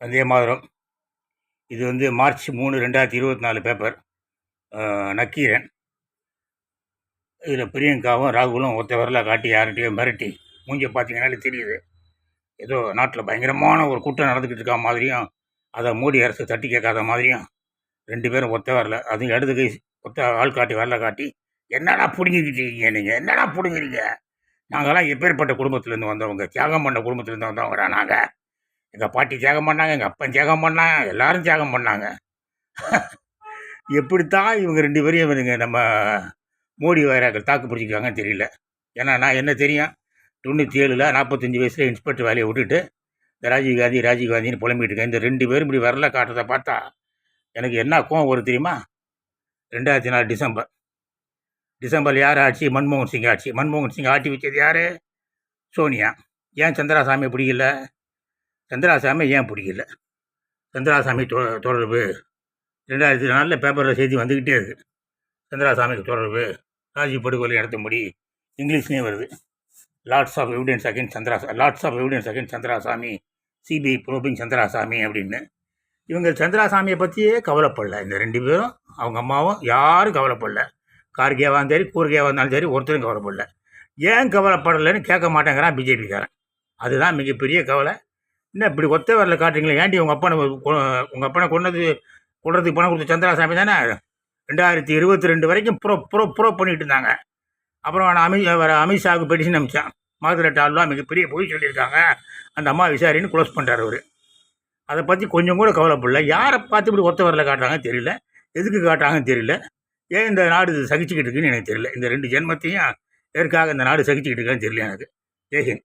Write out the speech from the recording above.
வந்தே மாதிரம். இது வந்து மார்ச் மூணு ரெண்டாயிரத்தி இருபத்தி நாலு பேப்பர் நக்கீரன். இதில் பிரியங்காவும் ராகுலும் ஒத்த வரல காட்டி யார்கிட்டயோ மிரட்டி மூஞ்சியை பார்த்தீங்கன்னாலே தெரியுது. ஏதோ நாட்டில் பயங்கரமான ஒரு கூட்டம் நடந்துக்கிட்டு இருக்க மாதிரியும் அதை மோடி அரசு தட்டி கேட்காத மாதிரியும் ரெண்டு பேரும் ஒத்த வரல அதுவும் இடது கை ஒத்த ஆள் காட்டி வரல காட்டி என்னடா பிடுங்கிக்கிட்டீங்க நீங்கள் என்னடா பிடுங்குறீங்க? நாங்களாம் எப்பேற்பட்ட குடும்பத்துலேருந்து வந்தவங்க? தியாகம் பண்ண குடும்பத்துலேருந்து வந்தவங்கடா நாங்கள் எங்கள் பாட்டி தியாகம் பண்ணாங்க எங்கள் அப்பன் தியாகம் பண்ணாங்க எல்லாரும் தியாகம் பண்ணாங்க. எப்படித்தான் இவங்க ரெண்டு பேரையும் இவனுங்க நம்ம மோடி வைராக்கள் தாக்கு பிடிச்சிருக்காங்கன்னு தெரியல. ஏன்னா நான் என்ன தெரியும்? தொண்ணூற்றி ஏழில் நாற்பத்தஞ்சு வயசில் இன்ஸ்பெக்டர் வேலையை விட்டுட்டு இந்த ராஜீவ் காந்தி ராஜீவ் காந்தின்னு புலம்பிட்டு இருக்கேன். இந்த ரெண்டு பேரும் இப்படி வரல காட்டுறதை பார்த்தா எனக்கு என்ன கோவம் வரும் தெரியுமா? ரெண்டாயிரத்தி நாலு டிசம்பர். டிசம்பர் யார் ஆட்சி? மன்மோகன் சிங் ஆட்சி. மன்மோகன் சிங் ஆட்டி வச்சது யார்? சோனியா. ஏன் சந்திராசாமி பிடிக்கல சந்திராசாமி ஏன் பிடிக்கல சந்திராசாமி தொ தொடர்பு. ரெண்டாயிரத்தி நாலில் பேப்பரில் செய்தி வந்துக்கிட்டே இருக்குது சந்திராசாமிக்கு தொடர்பு. ராஜீவ் படுகொலை நடத்தும்படி இங்கிலீஷ்லேயும் வருது. Lots of evidence again சந்திராசா lots of evidence again Chandraswami. CBI probing Chandraswami அப்படின்னு. இவங்க சந்திராசாமியை பற்றியே கவலைப்படல. இந்த ரெண்டு பேரும் அவங்க அம்மாவும் யாரும் கவலைப்படல. கார்கேவாக இருந்தாலும் சரி கூர்கேவாக இருந்தாலும் சரி ஒருத்தரும் கவலைப்படல. ஏன் கவலைப்படலைன்னு கேட்க மாட்டேங்கிறான் பிஜேபிக்காரன் அதுதான் மிகப்பெரிய கவலை. என்ன இப்படி ஒத்த வரல காட்டுறீங்களே? ஏன்டி உங்கள் அப்பனை உங்கள் அப்பனை கொண்டது கொள்றதுக்கு பணம் கொடுத்த சந்திராசாமி தானே? ரெண்டாயிரத்தி இருபத்தி ரெண்டு வரைக்கும் ப்ரோ ப்ரோ ப்ரோ பண்ணிட்டு இருந்தாங்க. அப்புறம் நான் அமித் வர அமித்ஷாவுக்கு பெட்டிஷன் அமிச்சான் மாதுளட்ட டால்லாம் மிகப்பெரிய பொய் சொல்லியிருக்காங்க. அந்த அம்மா விசாரின்னு க்ளோஸ் பண்ணுறாரு அவர். அதை பற்றி கொஞ்சம் கூட கவலைப்படல. யாரை பார்த்து இப்படி ஒத்த வரல காட்டுறாங்கன்னு தெரியல. எதுக்கு காட்டுறாங்கன்னு தெரியல. ஏன் இந்த நாடு சகிச்சுக்கிட்டு இருக்குன்னு எனக்கு தெரியல. இந்த ரெண்டு ஜென்மத்தையும் எதற்காக இந்த நாடு சகிச்சுக்கிட்டு இருக்கான்னு தெரியல எனக்கு. ஜெய்ஹிந்த்